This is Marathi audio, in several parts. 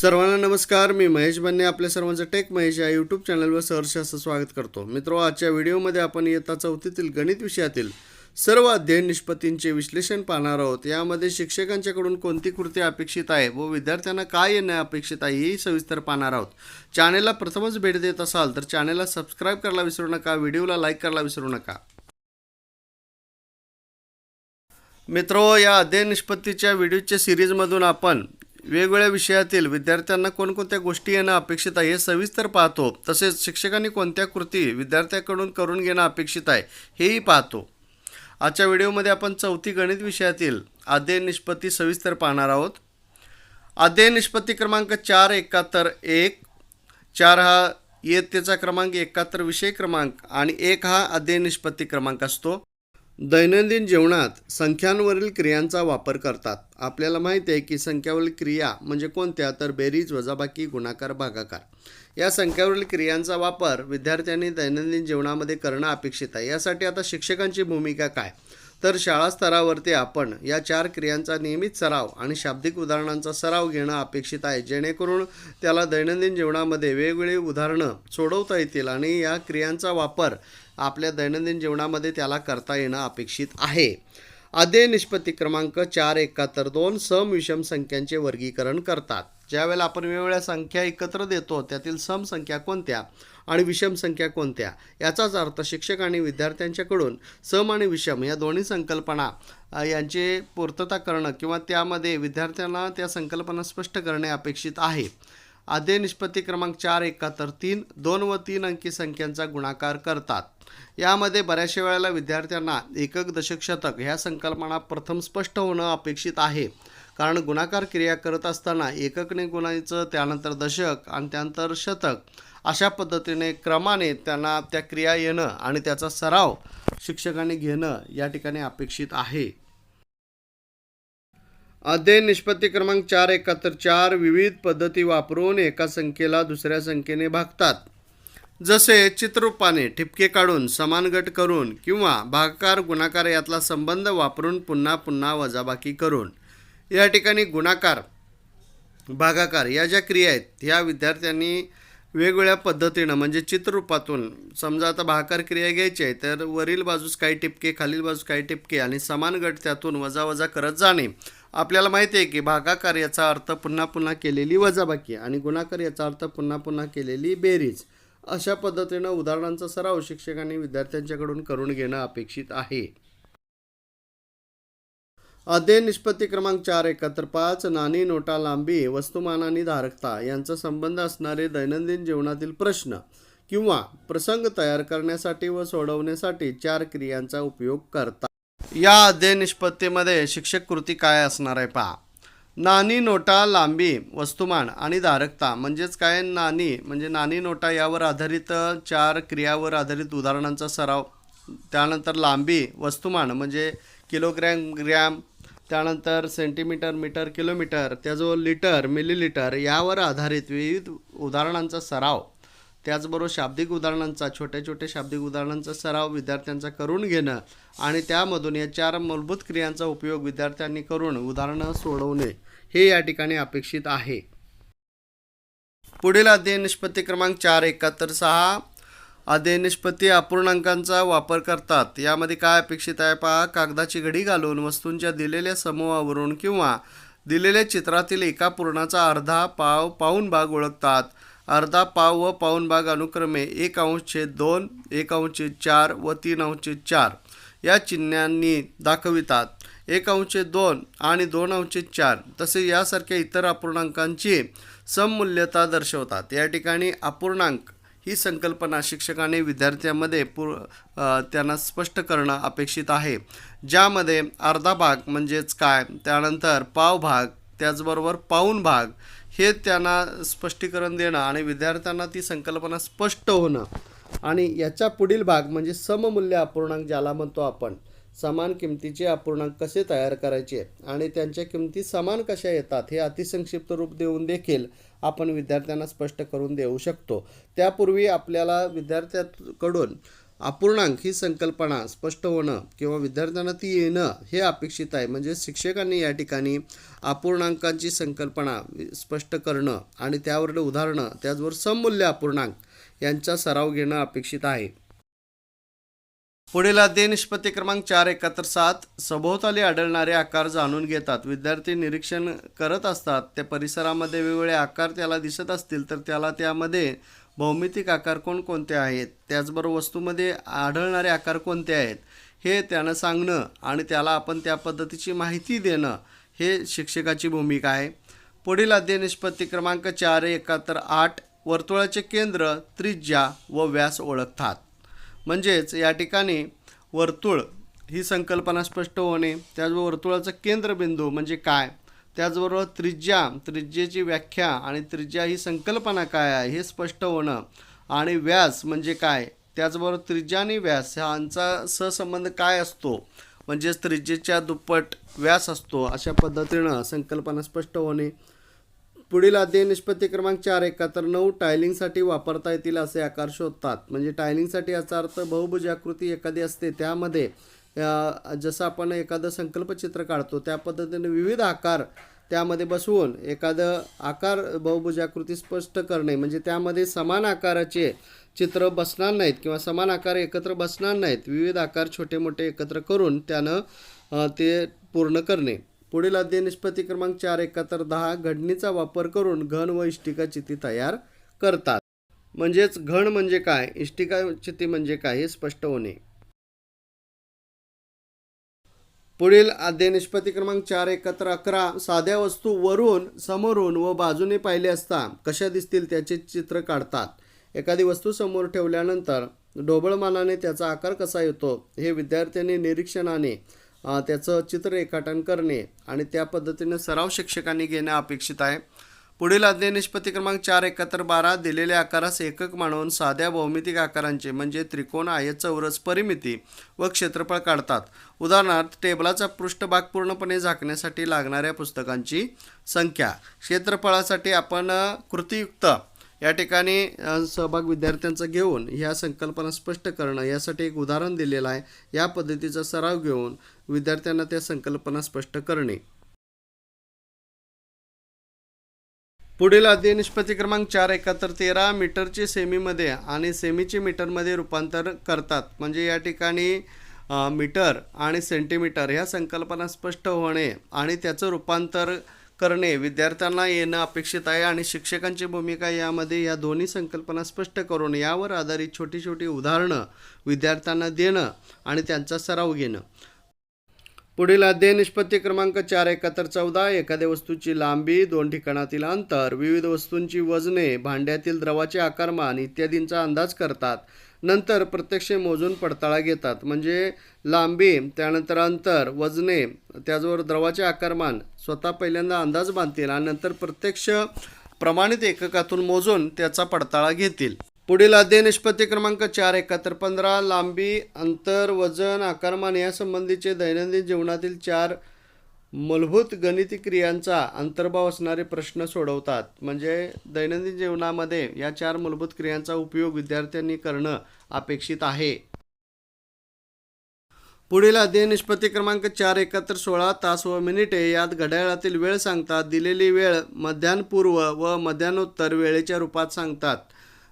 सर्वांना नमस्कार मी महेश बन्ने आपल्या सर्वांचं टेक महेश या यूट्यूब चॅनलवर सहर्ष असं स्वागत करतो. मित्रो आजच्या व्हिडिओमध्ये आपण इयत्ता चौथीतील गणित विषयातील सर्व अध्ययन निष्पत्तींचे विश्लेषण पाहणार आहोत. यामध्ये शिक्षकांच्याकडून कोणती कृती अपेक्षित आहे व विद्यार्थ्यांना काय येणं अपेक्षित आहे हेही सविस्तर पाहणार आहोत. चॅनेलला प्रथमच भेट देत असाल तर चॅनेलला सबस्क्राईब करायला विसरू नका व्हिडिओला लाईक करायला विसरू नका. मित्रो या अध्ययन निष्पत्तीच्या व्हिडिओच्या सिरीजमधून आपण वेगवेगळ्या विषयातील विद्यार्थ्यांना कोणकोणत्या गोष्टी येणं अपेक्षित आहे हे सविस्तर पाहतो. तसेच शिक्षकांनी कोणत्या कृती विद्यार्थ्याकडून करून घेणं अपेक्षित आहे हेही पाहतो. आजच्या व्हिडिओमध्ये आपण चौथी गणित विषयातील अध्ययन निष्पत्ती सविस्तर पाहणार आहोत. अध्ययन निष्पत्ती क्रमांक चार एकाहत्तर एक चार हा इयत्तेचा क्रमांक एकाहत्तर विषय क्रमांक आणि एक हा अध्ययन निष्पत्ती क्रमांक असतो. दैनंदिन जीवनात संख्यांवरील क्रियांचा वापर करतात. आपल्याला माहिती आहे की संख्यावरील क्रिया म्हणजे कोणत्या? तर बेरीज वजाबाकी गुणाकार भागाकार. या संख्यावरील क्रियांचा वापर विद्यार्थ्यांनी दैनंदिन जीवनामध्ये करणं अपेक्षित आहे. यासाठी आता शिक्षकांची भूमिका काय? तर शाळा स्तरावरती आपण या चार क्रियांचा नियमित सराव आणि शाब्दिक उदाहरणांचा सराव घेणं अपेक्षित आहे. जेणेकरून त्याला दैनंदिन जीवनामध्ये वेगवेगळी उदाहरणं सोडवता येतील आणि या क्रियांचा वापर आपल्या दैनंदिन जीवनामध्ये त्याला करता येणं अपेक्षित आहे. अध्यय निष्पत्ती क्रमांक चार एकाहत्तर दोन सम विषम संख्यांचे वर्गीकरण करतात. ज्यावेळेला आपण वेगवेगळ्या संख्या एकत्र देतो त्यातील सम संख्या कोणत्या आणि विषम संख्या कोणत्या? याचाच अर्थ शिक्षक आणि विद्यार्थ्यांच्याकडून सम आणि विषम या दोन्ही संकल्पना यांचे पूर्तता करणं किंवा त्यामध्ये विद्यार्थ्यांना त्या संकल्पना स्पष्ट करणे अपेक्षित आहे. अध्ययन निष्पत्ती क्रमांक चार एकाहत्तर तीन दोन व तीन अंकी संख्यांचा गुणाकार करतात. यामध्ये बऱ्याचशा वेळेला विद्यार्थ्यांना एकक दशक शतक ह्या संकल्पना प्रथम स्पष्ट होणं अपेक्षित आहे. कारण गुणाकार क्रिया करत असताना एककने गुणायचं त्यानंतर दशक आणि त्यानंतर शतक. अशा पद्धतीने क्रमाने त्यांना त्या क्रिया येणं आणि त्याचा सराव शिक्षकांनी घेणं या ठिकाणी अपेक्षित आहे. अध्ययन निष्पत्ती क्रमांक चार एकाहत्तर चार विविध पद्धती वापरून एका संख्येला दुसऱ्या संख्येने भागतात. जसे चित्ररूपाने ठिपके काढून समान गट करून किंवा भागाकार गुणाकार यातला संबंध वापरून पुन्हा पुन्हा वजाबाकी करून. या ठिकाणी गुणाकार भागाकार या ज्या क्रिया आहेत ह्या विद्यार्थ्यांनी वेगवेगळ्या पद्धतीनं म्हणजे चित्ररूपातून समजा आता भागाकार क्रिया घ्यायची आहे तर वरील बाजूस काही टिपके खालील बाजूस काही टिपके आणि समान गट त्यातून वजा वजा करत जाणे. आपल्याला माहिती आहे की भागाकार याचा अर्थ पुन्हा पुन्हा केलेली वजाबाकी आणि गुणाकार याचा अर्थ पुन्हा पुन्हा केलेली बेरीज. अशा पद्धतीनं उदाहरणांचा सराव शिक्षकांनी विद्यार्थ्यांच्याकडून करून घेणं अपेक्षित आहे. अध्ययन निष्पत्ती क्रमांक चार एकाहत्तर पाच नाणी नोटा लांबी वस्तुमान आणि धारकता यांचा संबंध असणारे दैनंदिन जीवनातील प्रश्न किंवा प्रसंग तयार करण्यासाठी व सोडवण्यासाठी चार क्रियांचा उपयोग करतात या अध्ययन निष्पत्तीमध्ये शिक्षक कृती काय असणार आहे पहा. नाणी नोटा लांबी वस्तुमान आणि धारकता म्हणजेच काय? नाणी म्हणजे नाणी नोटा यावर आधारित चार क्रियावर आधारित उदाहरणांचा सराव. त्यानंतर लांबी वस्तुमान म्हणजे किलोग्रॅम ग्रॅम. त्यानंतर सेंटीमीटर मीटर किलोमीटर. त्याजवळ लिटर मिलीलिटर यावर आधारित विविध उदाहरणांचा सराव. त्याचबरोबर शाब्दिक उदाहरणांचा छोट्या छोट्या शाब्दिक उदाहरणांचा सराव विद्यार्थ्यांचा करून घेणं आणि त्यामधून या चार मूलभूत क्रियांचा उपयोग विद्यार्थ्यांनी करून उदाहरणं सोडवणे. हे या ठिकाणी अपेक्षित आहे. पुढील अध्ययन निष्पत्ती क्रमांक चार एकाहत्तर सहा. अध्ययन निष्पत्ती अपूर्णांकांचा वापर करतात. यामध्ये काय अपेक्षित आहे पहा. कागदाची घडी घालून वस्तूंच्या दिलेल्या समूहावरून किंवा दिलेल्या चित्रातील एका पूर्णाचा अर्धा पाव पाऊन भाग ओळखतात. अर्धा पाव व पाऊन भाग अनुक्रमे एक अंशचे दोन एक अंश चार व तीन अंश चार या चिन्हांनी दाखवितात. एक अंश दोन आणि दोन अंश चार तसे यासारख्या इतर अपूर्णांकांची सममूल्यता दर्शवतात. या ठिकाणी अपूर्णांक ही संकल्पना शिक्षकाने विद्यार्थ्यांमध्ये पूर त्यांना स्पष्ट करणं अपेक्षित आहे. ज्यामध्ये अर्धा भाग म्हणजेच काय? त्यानंतर पाव भाग त्याचबरोबर पाऊण भाग हे त्यांना स्पष्टीकरण देणं आणि विद्यार्थ्यांना ती संकल्पना स्पष्ट होणं. आणि याच्या पुढील भाग म्हणजे सममूल्य अपूर्णांक ज्याला म्हणतो आपण. समान किमतीचे अपूर्णांक कसे तयार करायचे आणि त्यांच्या किमती समान कशा येतात हे अतिसंक्षिप्त रूप देऊन देखील आपण विद्यार्थ्यांना स्पष्ट करून देऊ शकतो. त्यापूर्वी आपल्याला विद्यार्थ्याकडून अपूर्णांक ही संकल्पना स्पष्ट होणं किंवा विद्यार्थ्यांना ती येणं हे अपेक्षित आहे. म्हणजे शिक्षकांनी या ठिकाणी अपूर्णांकांची संकल्पना स्पष्ट करणं आणि त्यावरील उदाहरणं त्याचबरोबर सममूल्य अपूर्णांक यांचा सराव घेणं अपेक्षित आहे. पुढील अध्ययन निष्पत्ती क्रमांक चार एकाहत्तर सात सभोवताली आढळणारे आकार जाणून घेतात. विद्यार्थी निरीक्षण करत असतात. त्या परिसरामध्ये वेगवेगळे आकार त्याला दिसत असतील तर त्याला त्यामध्ये भौमितिक आकार कोणकोणते आहेत? त्याचबरोबर वस्तूमध्ये आढळणारे आकार कोणते आहेत? हे त्यानं सांगणं आणि त्याला आपण त्या पद्धतीची माहिती देणं हे शिक्षकाची भूमिका आहे. पुढील अध्ययन निष्पत्ती क्रमांक चार एकाहत्तर आठ वर्तुळाचे केंद्र त्रिज्या व व्यास ओळखतात. म्हणजेच या ठिकाणी वर्तुळ ही संकल्पना स्पष्ट होणे त्याचबरोबर वर्तुळाचं केंद्रबिंदू म्हणजे काय? त्याचबरोबर त्रिज्या त्रिज्येची व्याख्या आणि त्रिज्या ही संकल्पना काय आहे हे स्पष्ट होणं. आणि व्यास म्हणजे काय? त्याचबरोबर त्रिज्या आणि व्यास ह्यांचा सहसंबंध काय असतो? म्हणजेच त्रिज्येच्या दुप्पट व्यास असतो अशा पद्धतीनं संकल्पना स्पष्ट होणे. पुढील अध्ययन निष्पत्ती क्रमांक चार एकाहत्तर नऊ टायलिंगसाठी वापरता येतील असे आकार शोधतात. म्हणजे टायलिंगसाठी याचा अर्थ बहुभुज आकृती एखादी असते. त्यामध्ये जसं आपण एखादं संकल्पचित्र काढतो त्या पद्धतीने विविध आकार त्यामध्ये बसवून एखादं आकार बहुभुजाकृती स्पष्ट करणे म्हणजे त्यामध्ये समान आकाराचे चित्र बसणार नाहीत किंवा समान आकार एकत्र बसणार नाहीत विविध आकार छोटे मोठे एकत्र करून त्यानं ते पूर्ण करणे. पुढील अध्ययन निष्पत्ती क्रमांक चार एकाहत्तर दहा घडणीचा वापर करून घन व इष्टिका चिती तयार करतात. म्हणजेच घन म्हणजे काय? इष्टिका चिती म्हणजे काय? हे स्पष्ट होणे. पुढील अध्ययन निष्पत्ती क्रमांक चार एकाहत्तर अकरा साध्या वस्तू वरून समोरून व बाजूने पाहिले असता कशा दिसतील त्याचे चित्र काढतात. एखादी वस्तू समोर ठेवल्यानंतर ढोबळमानाने त्याचा आकार कसा येतो हे विद्यार्थ्यांनी निरीक्षणाने त्याचं चित्र रेखाटन करणे आणि त्या पद्धतीने सराव शिक्षकांनी घेणे अपेक्षित आहे. पुढील अध्ययन निष्पत्ती क्रमांक चार एकाहत्तर बारा दिलेल्या आकारास एकक मानवून साध्या भौमितिक आकारांचे म्हणजे त्रिकोण आयत चौरस परिमिती व क्षेत्रफळ काढतात. उदाहरणार्थ टेबलाचा पृष्ठभाग पूर्णपणे झाकण्यासाठी लागणाऱ्या पुस्तकांची संख्या. क्षेत्रफळासाठी आपण कृतियुक्त कृतीयुक्त या ठिकाणी सहभाग विद्यार्थ्यांचा घेऊन ह्या संकल्पना स्पष्ट करणं यासाठी एक उदाहरण दिलेलं आहे. या पद्धतीचा सराव घेऊन विद्यार्थ्यांना त्या संकल्पना स्पष्ट करणे. पुढील अध्ययन निष्पत्ती क्रमांक चार एकाहत्तर तेरा मीटरचे सेमीमध्ये आणि सेमीचे मीटरमध्ये रूपांतर करतात. म्हणजे या ठिकाणी मीटर आणि सेंटीमीटर ह्या संकल्पना स्पष्ट होणे आणि त्याचं रूपांतर करणे विद्यार्थ्यांना येणं अपेक्षित आहे आणि शिक्षकांची भूमिका यामध्ये या दोन्ही संकल्पना स्पष्ट करून यावर आधारित छोटी छोटी उदाहरणं विद्यार्थ्यांना देणं आणि त्यांचा सराव घेणं. पुढील अध्ययन निष्पत्ती क्रमांक चार एकाहत्तर चौदा एखाद्या वस्तूची लांबी दोन ठिकाणातील अंतर विविध वस्तूंची वजने भांड्यातील द्रवाचे आकारमान इत्यादींचा अंदाज करतात. नंतर प्रत्यक्ष मोजून पडताळा घेतात. म्हणजे लांबी त्यानंतर अंतर वजने त्याचबरोबर द्रवाचे आकारमान स्वतः पहिल्यांदा अंदाज बांधतील आणि नंतर प्रत्यक्ष प्रमाणित एककातून मोजून त्याचा पडताळा घेतील. पुढील अध्ययन निष्पत्ती क्रमांक चार एकाहत्तर पंधरा लांबी अंतर वजन आकारमान यासंबंधीचे दैनंदिन जीवनातील चार मूलभूत गणिती क्रियांचा अंतर्भाव असणारे प्रश्न सोडवतात. म्हणजे दैनंदिन जीवनामध्ये या चार मूलभूत क्रियांचा उपयोग विद्यार्थ्यांनी करणं अपेक्षित आहे. पुढील अध्ययन निष्पत्ती क्रमांक चार एकाहत्तर सोळा तास व मिनिटे यात घड्याळातील वेळ सांगतात. दिलेली वेळ मध्यान्हपूर्व व मध्यान्होत्तर वेळेच्या रूपात सांगतात.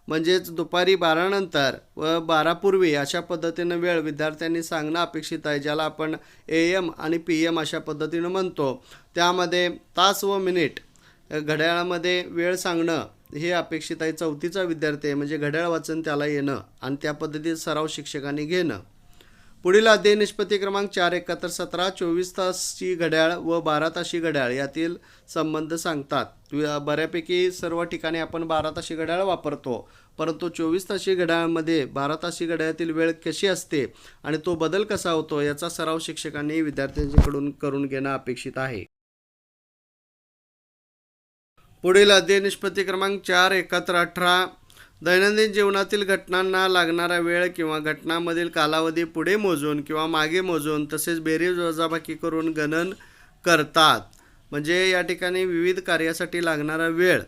म्हणजेच दुपारी बारानंतर व बारापूर्वी अशा पद्धतीनं वेळ विद्यार्थ्यांनी सांगणं अपेक्षित आहे ज्याला आपण ए एम आणि पी एम अशा पद्धतीनं म्हणतो. त्यामध्ये तास व मिनिट घड्याळामध्ये वेळ सांगणं हे अपेक्षित आहे. चौथीचा विद्यार्थी आहे म्हणजे घड्याळ वाचन त्याला येणं आणि त्या पद्धतीत सराव शिक्षकांनी घेणं. पुढील अध्ययन निष्पत्ती क्रमांक चार एकाहत्तर सतरा चोवीस तासची घड्याळ व बारा ताशी घड्याळ यातील संबंध सांगतात. बऱ्यापैकी सर्व ठिकाणी आपण बारा ताशी घड्याळ वापरतो परंतु चोवीस ताशी घड्याळामध्ये बारा ताशी घड्याळातील वेळ कशी असते आणि तो बदल कसा होतो याचा सराव शिक्षकांनी विद्यार्थ्यांच्याकडून करून घेणं अपेक्षित आहे. पुढील अध्ययन निष्पत्ती क्रमांक चार एकाहत्तर अठरा दैनंदिन जीवनातील घटनांना लागणारा वेळ किंवा घटनांमधील कालावधी पुढे मोजून किंवा मागे मोजून तसेच बेरीज वजाबाकी करून गणन करतात. म्हणजे या ठिकाणी विविध कार्यासाठी लागणारा वेळ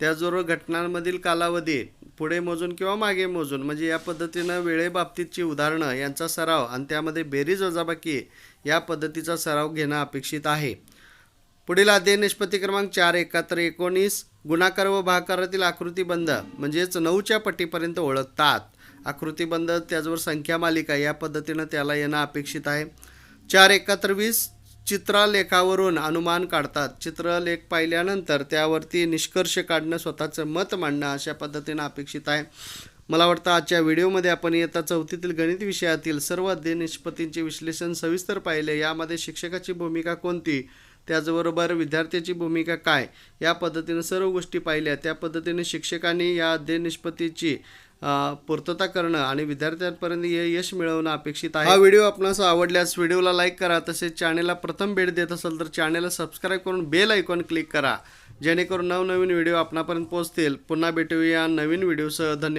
त्याचबरोबर घटनांमधील कालावधी पुढे मोजून किंवा मागे मोजून म्हणजे या पद्धतीनं वेळेबाबतीतची उदाहरणं यांचा सराव आणि त्यामध्ये बेरीज वजाबाकी या पद्धतीचा सराव घेणं अपेक्षित आहे. पुढील अध्ययन निष्पत्ती क्रमांक चार एकाहत्तर एकोणीस गुणाकार व भाकारातील आकृतीबंध म्हणजेच नऊच्या पट्टीपर्यंत ओळखतात. आकृतीबंध त्याचबरोबर संख्या मालिका या पद्धतीनं त्याला येणं अपेक्षित आहे. चार एकाहत्तर वीस चित्रलेखावरून अनुमान काढतात. चित्रलेख पाहिल्यानंतर त्यावरती निष्कर्ष काढणं स्वतःचं मत मांडणं अशा पद्धतीनं अपेक्षित आहे. मला वाटतं आजच्या व्हिडिओमध्ये आपण इयत्ता चौथीतील गणित विषयातील सर्व अध्ययन निष्पत्तींचे विश्लेषण सविस्तर पाहिले. यामध्ये शिक्षकाची भूमिका कोणती? त्याचबरोबर विद्यार्थ्याची भूमिका काय या पद्धतीनं सर्व गोष्टी पाहिल्या. त्या पद्धतीने शिक्षकांनी या अध्ययन निष्पत्तीची पूर्तता करणं आणि विद्यार्थ्यांपर्यंत हे यश मिळवणं अपेक्षित आहे. हा व्हिडिओ आपणास आवडल्यास व्हिडिओला लाईक करा तसेच चॅनेलला प्रथम भेट देत असाल तर चॅनेलला सबस्क्राईब करून बेल आयकॉन क्लिक करा. जेणेकरून नवनवीन व्हिडिओ आपणापर्यंत पोहोचतील. पुन्हा भेटूया नवीन व्हिडिओसह. धन्यवाद.